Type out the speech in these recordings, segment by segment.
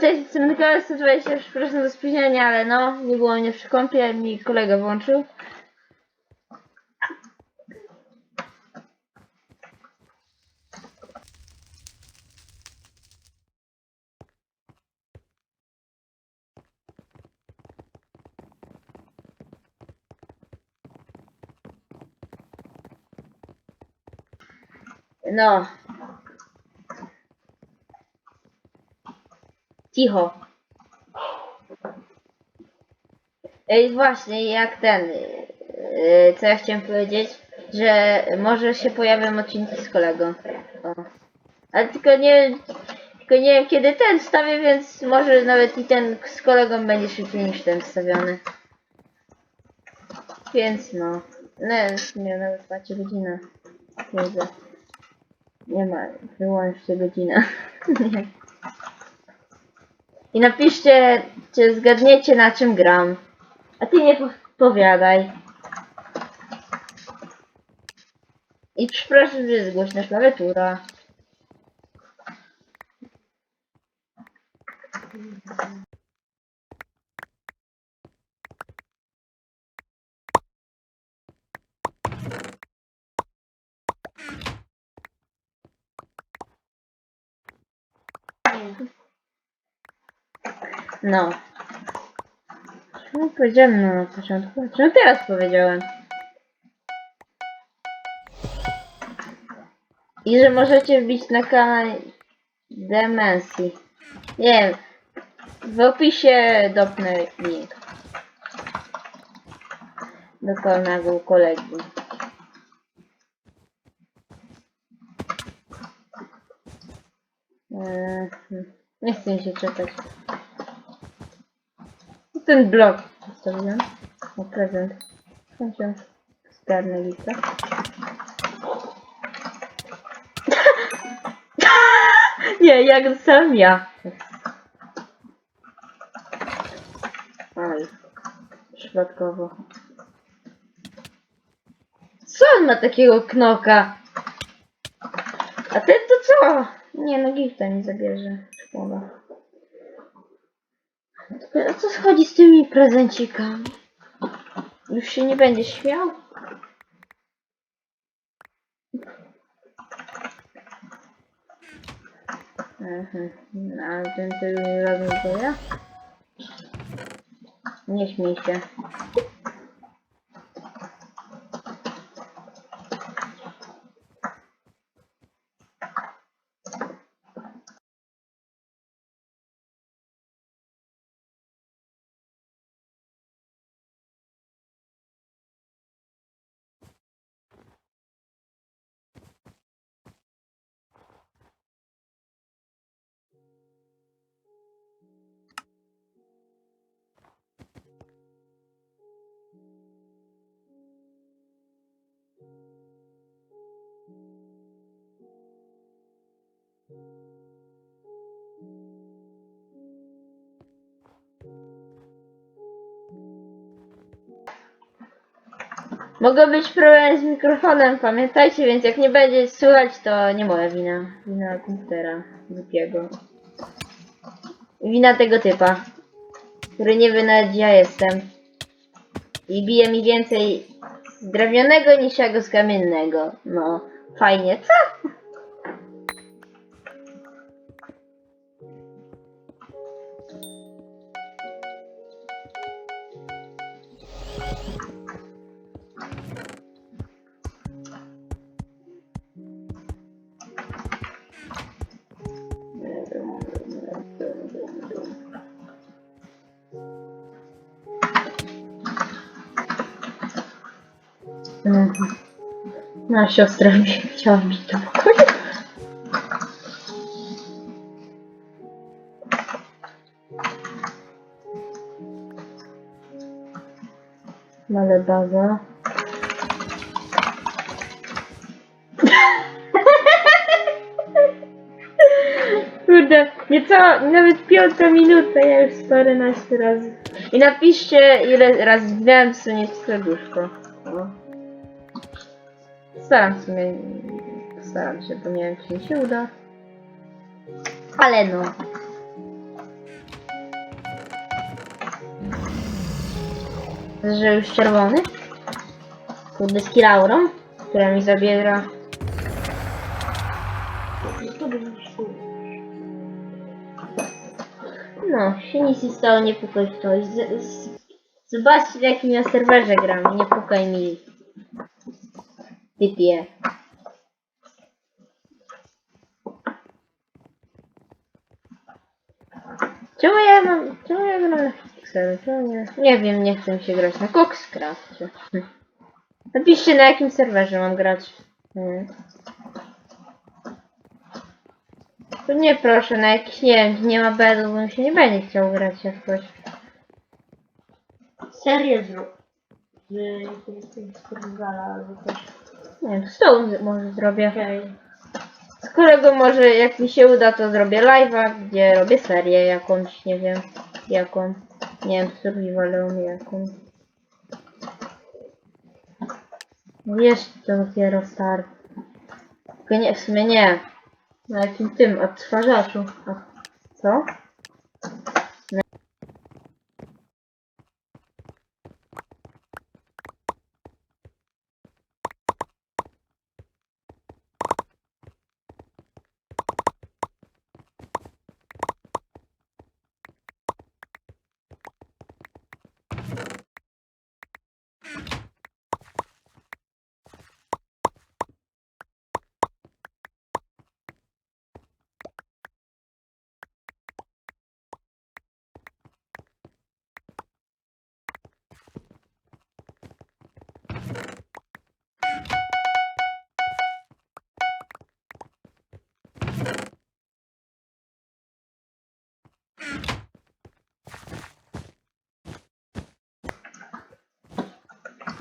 Cześć, jestem Mikołaj, 120, przepraszam za spóźnienie, ale no, nie było mnie przy kąpie, mi kolega włączył. No. Cicho. Ej, właśnie, jak ten, yy, co ja chciałem powiedzieć, że może się pojawią odcinki z kolegą. O. Ale tylko nie, tylko nie wiem kiedy ten wstawię, więc może nawet i ten z kolegą będzie szybciej niż ten wstawiony. Więc no, nie, nie nawet macie godzinę. Nie ma, wyłączcie godzinę. I napiszcie, czy zgadniecie na czym gram. A ty nie powiadaj. I przepraszam, że jest głośna klawiatura. No. Czemu powiedziałem no na początku? Czemu teraz powiedziałem? I że możecie wbić na kanał Demensji. Nie wiem. W opisie dopnę link. Do kanału kolegi. Eee, nie chcę się czytać. Ten blok zostawiłem. Na prezent. Chęcią zgarnę listę. Nie, jak dostałem ja. Oj. Przypadkowo. Co on ma takiego knoka? A ten to co? Nie, no gifta mi zabierze. Szkoda. Tylko O co schodzi z tymi prezencikami? Już się nie będzie śmiał? Mhm. A ten tym razem to ja? Nie śmiej się. Mogą być problemy z mikrofonem, pamiętajcie, więc jak nie będzie słychać, to nie moja wina. Wina komputera głupiego. Wina tego typa, który nie wie nawet ja jestem. I bije mi więcej z drewnianego niż ja go z kamiennego. No, fajnie, co? No, siostra mi chciała bić do pokoju. Ale baza. Kurde, niecała, nawet piąta minuta, ja już 14 razy. I napiszcie ile razy zbierałem sobie serduszko. Postaram się, sumie, postaram się, bo nie wiem czy mi się uda. Ale no. Że już czerwony. Kurde z Kilaurą, która mi zabiera. No, się nic nie stało, nie pukaj w to. Z, z, zobacz w jakim ja serwerze gram, nie pukaj mi Typie. Czemu ja mam... Czemu ja gram na Pixelu? Nie... Nie wiem, nie chcę się grać na Coxcrafcie. Hm. Napiszcie na jakim serwerze mam grać. Hmm. To nie proszę, na jakiś, nie wiem, nie ma bedu, bo mi się nie będzie chciał grać jakoś. Serię zrób. Z jakiegoś Portugala albo coś. Nie wiem, z tą z- może zrobię. Okej. Z którego może, jak mi się uda, to zrobię live'a, gdzie robię serię jakąś, nie wiem, jaką. Nie wiem, survivalą jaką. Jeszcze to dopiero start. Tylko nie, w sumie nie. Na jakim tym odtwarzaczu. A, co?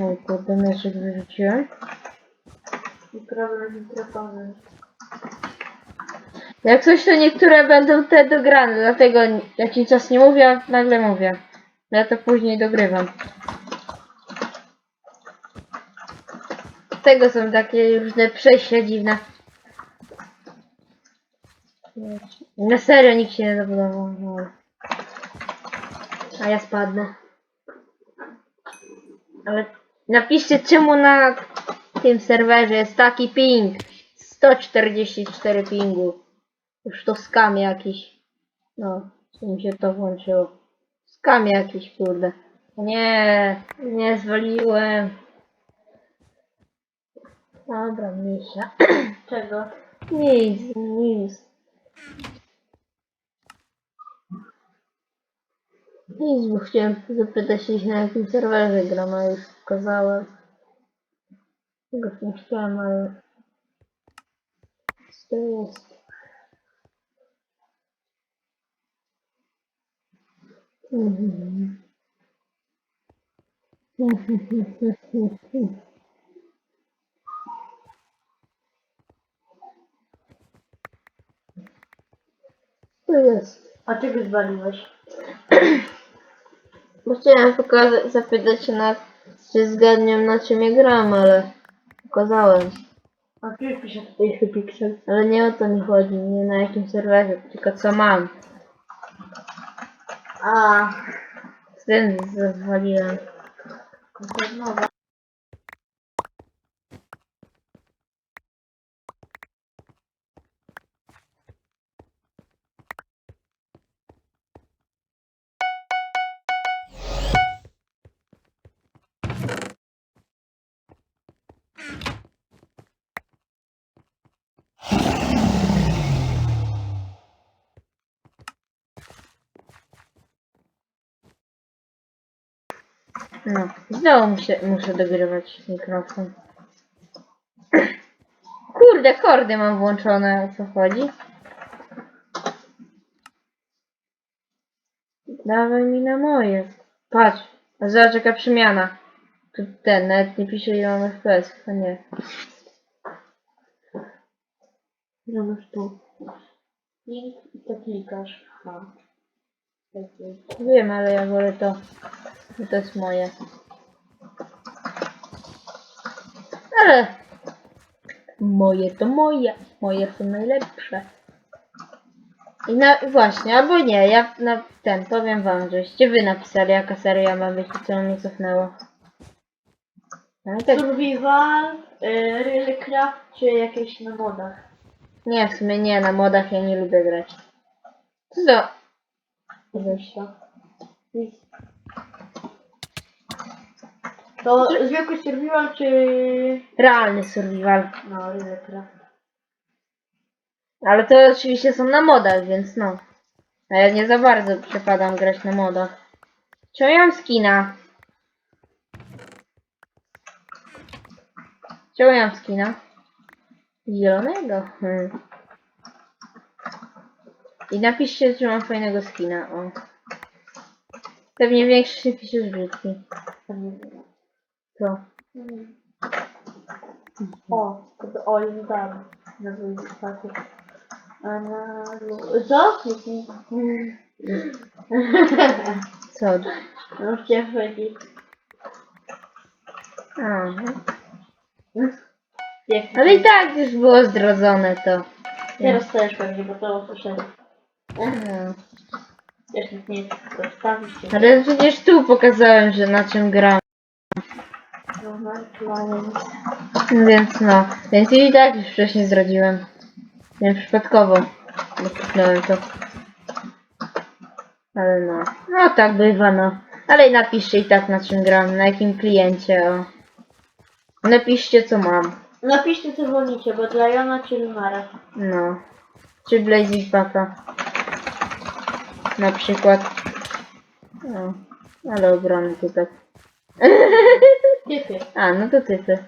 O kurde, myszek wyrzuciłem. I problem z mikrofonem. Jak coś, to niektóre będą te dograne, dlatego jakiś czas nie mówię, a nagle mówię. Ja to później dogrywam. Tego są takie różne przejścia dziwne. Na serio nikt się nie zabudował. A ja spadnę. Ale napiszcie czemu na tym serwerze jest taki ping. 144 pingu. Już to skam jakiś. No, co mi się to włączyło. Skam jakiś, kurde. Nie, nie zwaliłem. Dobra, misia. Czego? Nic, nic. Nic, bo chciałem zapytać się na jakim serwerze gram, już pokazałem. Tego nie chciałem, ale... Co to jest? Mhm. To jest. A czy zgadnią na czym ja gram, ale pokazałem. A ty pisze tutaj Hypixel. Ale nie o to mi chodzi, nie na jakim serwerze, tylko co mam. A, Z tym zwaliłem. No, znowu mi się, muszę dogrywać mikrofon. Kurde, kordy mam włączone, o co chodzi? Dawaj mi na moje. Patrz, a zobacz jaka przemiana. Tu ten, nawet nie pisze ile mam FPS, a nie. Zrobisz tu. Link i to klikasz. Wiem, ale ja wolę to. To jest moje. Ale moje to moje. Moje są najlepsze. I na, właśnie, albo nie, ja na ten, powiem wam, żeście wy napisali jaka seria ma być i co mnie cofnęło. No tak, Survival, y, czy jakieś na modach? nie, w sumie nie, na modach ja nie lubię grać. Co to? Wyszło. To zwykły survival czy... Realny survival. No, Realcraft. Ale to oczywiście są na modach, więc no. A ja nie za bardzo przepadam grać na modach. Czemu ja mam skina? Czemu ja mam skina? Zielonego. Hmm. I napiszcie, że mam fajnego skina. O. Pewnie większy piszesz brzydki. To. O, to o, już dam. Na dwójkę pakiet. A na... Co? Co? No chciałem powiedzieć. Ale i tak już było zdradzone to. Teraz też pewnie, bo to usłyszałem. Nic nie się. Ale przecież tu pokazałem, że na czym gram. Więc no, więc i tak już wcześniej zdradziłem. Nie przypadkowo. Nakliknąłem to. Ale no. No tak bywa no. Ale napiszcie i tak na czym gram, na jakim kliencie, o. Napiszcie co mam. Napiszcie co wolicie, bo dla Jona czy Lumara. No. Czy Blazing Paka. Na przykład. No. Ale obrony tutaj. Typy. A, no to typy.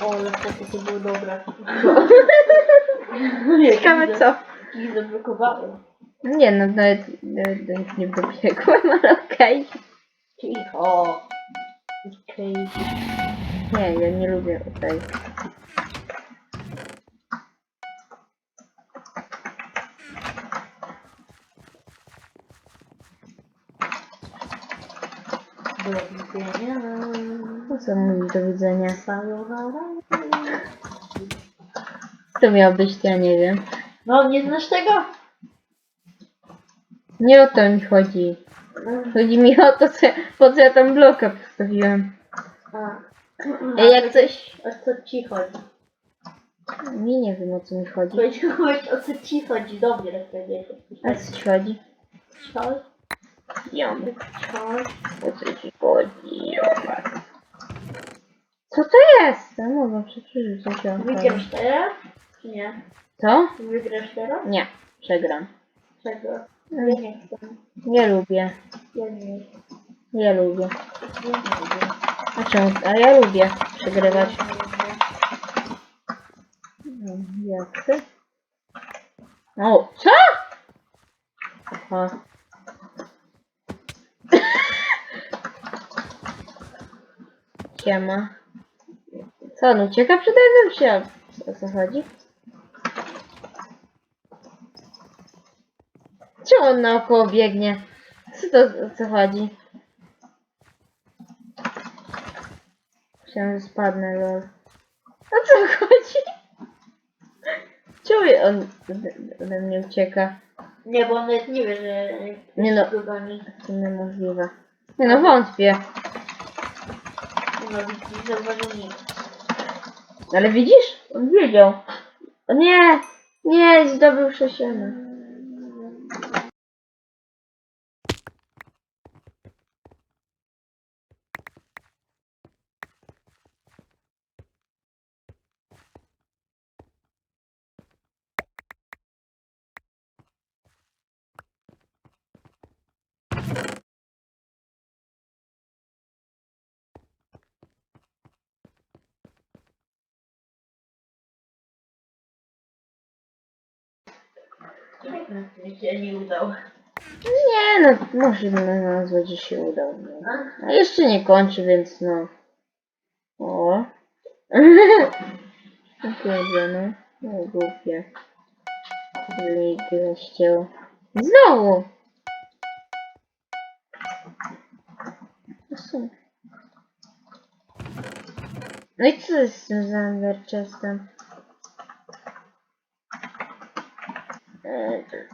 O, ale to, to było dobre. Ciekawe co. Ich zablokowałem. Nie no, nawet, nawet nich nie dobiegłem, ale okej. Cicho. Okej. Nie, ja nie lubię okej. Co mówić do widzenia? To miało być, to ja nie wiem. No, nie znasz tego? Nie o to mi chodzi. Chodzi mi o to, co, po co ja tam bloka postawiłem. A. Ej, jak coś... O co ci chodzi? Nie, nie wiem o co mi chodzi. Powiedziałeś o co ci chodzi, dobrze powiedziałeś. A co ci chodzi? Ciol, Jomy. O co to jest? No mogę co się Wygrasz teraz? Czy nie? Co? Wygrasz teraz? Nie, przegram. Czego? Ja Mm, nie chcę. Nie lubię. Ja nie. Nie lubię. Ja nie lubię. A czemu? A ja lubię przegrywać. Ja. No, Jak ty? O, co? Aha. Siema. Co, on ucieka mną, czy jak? O co chodzi? Czemu on naokoło biegnie? Co to, o co chodzi? Myślałem, że spadnę, lol. O co chodzi? Czemu on ode- mnie ucieka? Nie, bo on nie wie, że Nie no. To niemożliwe. Nie no, wątpię. No widzisz, zauważył nic. Ale widzisz? On wiedział. O nie! Nie, zdobył przesiany. Mi się nie udał. Nie no, może nazwać, że się udał. No. A jeszcze nie kończy, więc no. O. Kurde, no. No głupie. Gościu. Znowu! No. No i co jest z tym Zamber Chestem?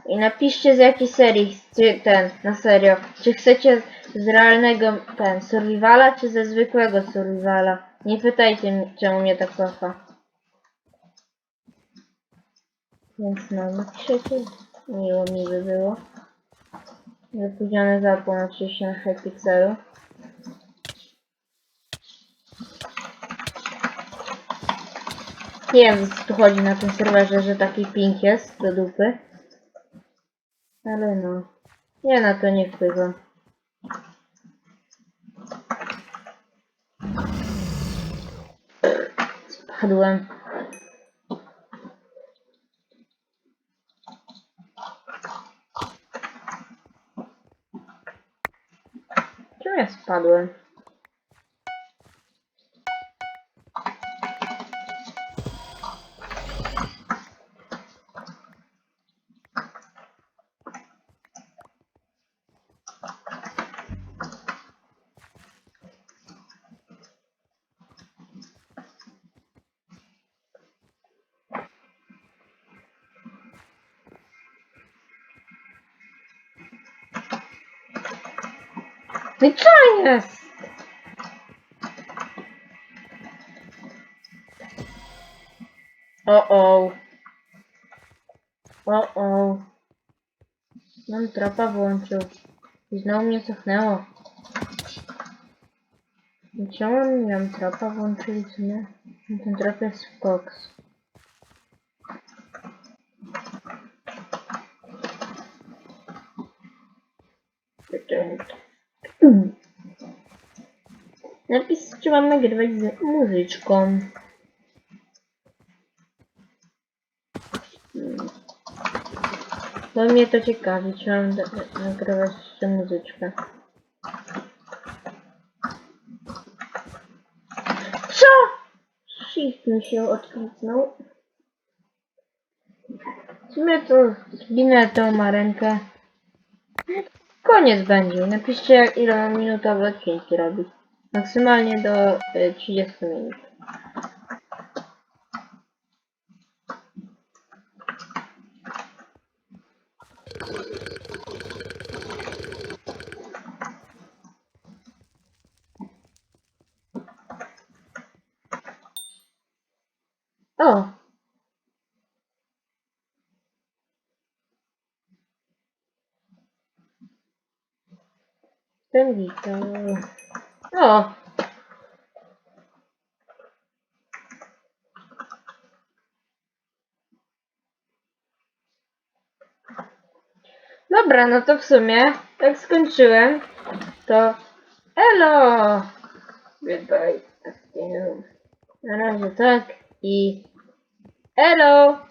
I napiszcie z jakiej serii, czy ten, na serio, czy chcecie z realnego, ten, survivala, czy ze zwykłego survivala. Nie pytajcie czemu mnie tak kocha. Więc no, napiszecie, miło mi by było. Zapóźniony zapłon oczywiście na Hypixelu. Nie wiem, co tu chodzi na tym serwerze, że taki ping jest do dupy. Ale no. Nie na to nie wpływam. Spadłem. Czemu ja spadłem? I co jest? O o. O o. Mam trapa włączył. I znowu mnie cofnęło. Czemu nie mam trapa włączyli, co nie? No Ten trap jest Fox. Napis, czy mam nagrywać z muzyczką. Hmm. Bo mnie to ciekawi, czy mam nagrywać jeszcze muzyczkę. Co? Shift mi się odkliknął. W sumie to zginę tą marenkę. Koniec będzie. Napiszcie ile mam minutowe odcinki robić. Maksymalnie do y, 30 minut. O! Ten witam. O! Dobra, no to w sumie, jak skończyłem, to elo! Goodbye. afternoon. Na razie tak i elo!